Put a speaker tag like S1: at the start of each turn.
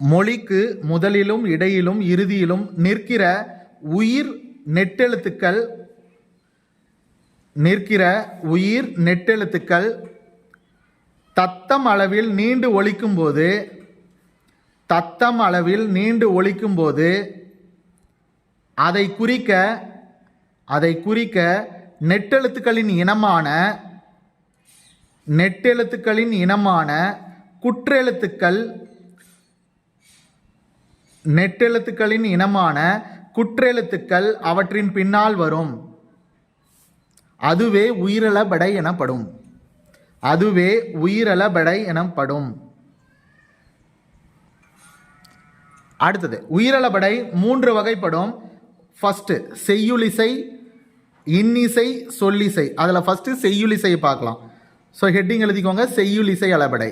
S1: மொழிக்கு முதலிலும் இடையிலும் இறுதியிலும் நிற்கிற உயிர் நெட்டெழுத்துக்கள் நிற்கிற உயிர் நெட்டெழுத்துக்கள் தத்தம் அளவில் நீண்டு ஒழிக்கும் போது தத்தம் அளவில் நீண்டு ஒழிக்கும் போது அதை குறிக்க அதை குறிக்க நெட்டெழுத்துக்களின் இனமான நெட்டெழுத்துக்களின் இனமான குற்றெழுத்துக்கள் நெட்டெழுத்துக்களின் இனமான குற்றெழுத்துக்கள் அவற்றின் பின்னால் வரும். அதுவே உயிரளபடை எனப்படும். அதுவே உயிரளபடை எனப்படும். அடுத்தது உயிரளபடை மூன்று வகைப்படும். ஃபஸ்ட்டு செய்யுளிசை இன்னிசை சொல்லிசை. அதில் ஃபஸ்ட்டு செய்யுளிசையை பார்க்கலாம். ஸோ ஹெட்டிங் எழுதிக்கோங்க செய்யுளிசை அளபடை.